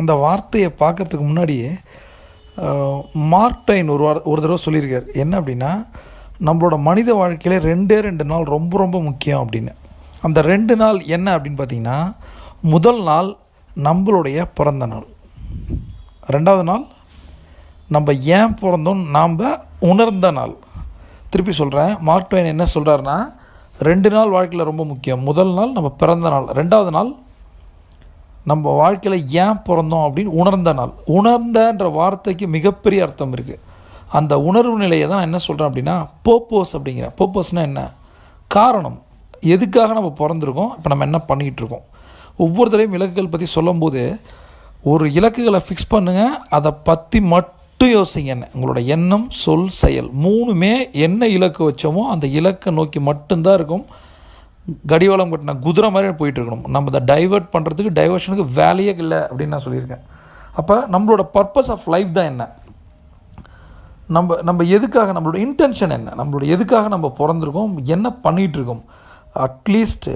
அந்த வார்த்தையை பார்க்கறதுக்கு முன்னாடியே மார்க் டைன் ஒரு வார ஒரு தடவை சொல்லியிருக்கார். என்ன அப்படின்னா நம்மளோட மனித வாழ்க்கையில ரெண்டே ரெண்டு நாள் ரொம்ப ரொம்ப முக்கியம் அப்படின்னு. அந்த ரெண்டு நாள் என்ன அப்படின்னு பார்த்தீங்கன்னா முதல் நாள் நம்மளுடைய பிறந்த நாள். ரெண்டாவது நாள் நம்ம ஏன் பிறந்தோம்? நாம் உணர்ந்த நாள். திருப்பி சொல்கிறேன் மார்க் ட்வைன் என்ன சொல்கிறாருன்னா ரெண்டு நாள் வாழ்க்கையில் ரொம்ப முக்கியம். முதல் நாள் நம்ம பிறந்த நாள். ரெண்டாவது நாள் நம்ம வாழ்க்கையில் ஏன் பிறந்தோம் அப்படின்னு உணர்ந்த நாள். உணர்ந்தன்ற வார்த்தைக்கு மிகப்பெரிய அர்த்தம் இருக்குது அந்த உணர்வு நிலையை தான் நான் என்ன சொல்கிறேன் அப்படின்னா போப்போஸ் அப்படிங்கிறேன் போப்போஸ்னால் என்ன? காரணம். எதுக்காக நம்ம பிறந்திருக்கோம்? இப்போ நம்ம என்ன பண்ணிகிட்டு இருக்கோம்? ஒவ்வொரு இலக்குகள் பற்றி சொல்லும்போது ஒரு இலக்குகளை ஃபிக்ஸ் பண்ணுங்கள் அதை பற்றி மட்டும் யோசிங்க. என்ன உங்களோட எண்ணம் சொல் செயல் மூணுமே என்ன இலக்கு வச்சோமோ அந்த இலக்கை நோக்கி மட்டும்தான் இருக்கும். கடிவாளம் கட்டின குதிரை மாதிரி போயிட்டு இருக்கணும். நம்ம இதை டைவர்ட் பண்ணுறதுக்கு டைவர்ஷனுக்கு வேலையே இல்லை அப்படின்னு நான் சொல்லியிருக்கேன். அப்போ நம்மளோட பர்பஸ் ஆஃப் லைஃப் தான் என்ன? நம்ம நம்ம எதுக்காக நம்மளோட இன்டென்ஷன் என்ன? நம்மளோட எதுக்காக நம்ம பிறந்திருக்கோம்? என்ன பண்ணிகிட்டு இருக்கோம்? அட்லீஸ்ட்டு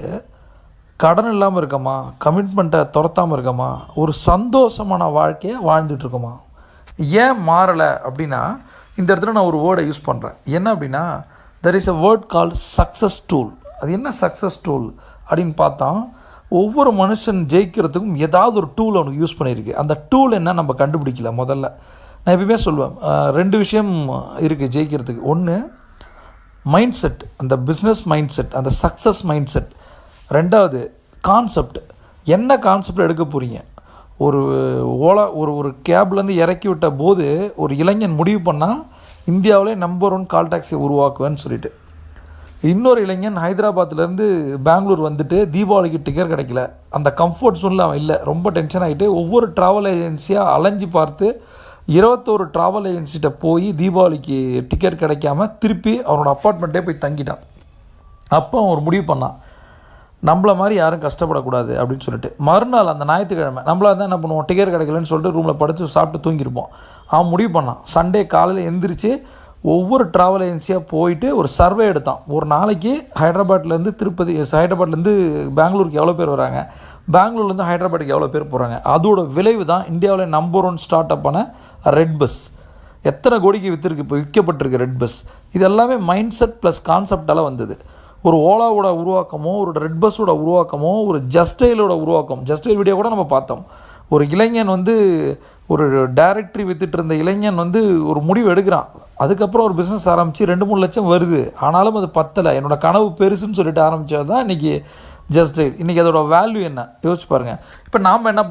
கடன் இல்லாமல் இருக்கோமா? கமிட்மெண்ட்டை துரத்தாமல் இருக்கோமா? ஒரு சந்தோஷமான வாழ்க்கையை வாழ்ந்துட்டுருக்கோமா ஏன் மாறலை அப்படின்னா இந்த இடத்துல நான் ஒரு வேர்டை யூஸ் பண்ணுறேன் என்ன அப்படின்னா there is a word call success tool அது என்ன சக்ஸஸ் டூல் அப்படின்னு பார்த்தா ஒவ்வொரு மனுஷன் ஜெயிக்கிறதுக்கும் ஏதாவது ஒரு டூல் அவனுக்கு யூஸ் பண்ணியிருக்கு. அந்த டூல் என்ன நம்ம கண்டுபிடிக்கல முதல்ல. நான் எப்பயுமே சொல்லுவேன் ரெண்டு விஷயம் இருக்குது ஜெயிக்கிறதுக்கு. ஒன்று மைண்ட் செட் அந்த பிஸ்னஸ் மைண்ட் செட் அந்த சக்ஸஸ் மைண்ட் செட் ரெண்டாவது கான்செப்ட் என்ன கான்செப்ட் எடுக்க போகிறீங்க ஒரு ஓலா ஒரு ஒரு கேப்லேருந்து இறக்கி விட்ட போது ஒரு இளைஞன் முடிவு பண்ணால் இந்தியாவிலே நம்பர் ஒன் கால் டாக்ஸி உருவாக்குவேன்னு சொல்லிட்டு. இன்னொரு இளைஞன் ஹைதராபாத்லேருந்து பெங்களூர் வந்துட்டு தீபாவளிக்கு டிக்கெட் கிடைக்கல. அந்த கம்ஃபர்ட் ஜோனில் அவன் இல்லை. ரொம்ப டென்ஷன் ஆகிட்டு ஒவ்வொரு ட்ராவல் ஏஜென்சியாக அலைஞ்சு பார்த்து இருபத்தோரு ட்ராவல் ஏஜென்சிகிட்ட போய் தீபாவளிக்கு டிக்கெட் கிடைக்காம திருப்பி அவனோட அப்பார்ட்மெண்ட்டே போய் தங்கிட்டான். அப்போ அவன் ஒரு முடிவு பண்ணான். நம்மள மாதிரி யாரும் கஷ்டப்படக்கூடாது அப்படின்னு சொல்லிட்டு. மறுநாள் அந்த ஞாயிற்றுக்கிழமை நம்மளா தான் என்ன பண்ணுவோம்? டிக்கெட் கிடைக்கலன்னு சொல்லிட்டு ரூமில் படுத்து சாப்பிட்டு தூங்கியிருப்போம். அவன் முடிவு பண்ணான். சண்டே காலையில் எந்திரிச்சு ஒவ்வொரு ட்ராவல் ஏஜென்சியாக போயிட்டு ஒரு சர்வே எடுத்தான். ஒரு நாளைக்கு ஹைதராபாத்லேருந்து திருப்பதி ஹைதராபாத்லேருந்து பெங்களூருக்கு எவ்வளோ பேர் வராங்க? பெங்களூர்லேருந்து ஹைதராபாத்துக்கு எவ்வளோ பேர் போகிறாங்க அதோட விளைவு தான் இந்தியாவில் நம்பர் ஒன் ஸ்டார்ட் அப்பான ரெட் பஸ் எத்தனை கோடிக்கு விற்றுருக்கு இப்போ விற்கப்பட்டிருக்கு ரெட் பஸ் இது எல்லாமே மைண்ட் செட் ப்ளஸ் கான்செப்டால் வந்தது. ஒரு ஓலாவோட உருவாக்கமோ ஒரு ரெட் பஸ்ஸோட உருவாக்கமோ ஒரு ஜஸ்டைலோட உருவாக்கம். ஜஸ்டைல் வீடியோ கூட நம்ம பார்த்தோம். ஒரு இளைஞன் வந்து ஒரு டைரக்டரி வித்துட்டு இருந்த இளைஞன் வந்து ஒரு முடிவு எடுக்கிறான். அதுக்கப்புறம் ஒரு பிஸ்னஸ் ஆரம்பித்து ரெண்டு மூணு லட்சம் வருது. ஆனாலும் அது பத்தலை. என்னோட கனவு பெருசுன்னு சொல்லிட்டு ஆரம்பித்தது தான் இன்றைக்கி ஜஸ்ட் இன்றைக்கி அதோட வேல்யூ என்ன? யோசிச்சு பாருங்கள் இப்போ நாம் என்ன பண்ண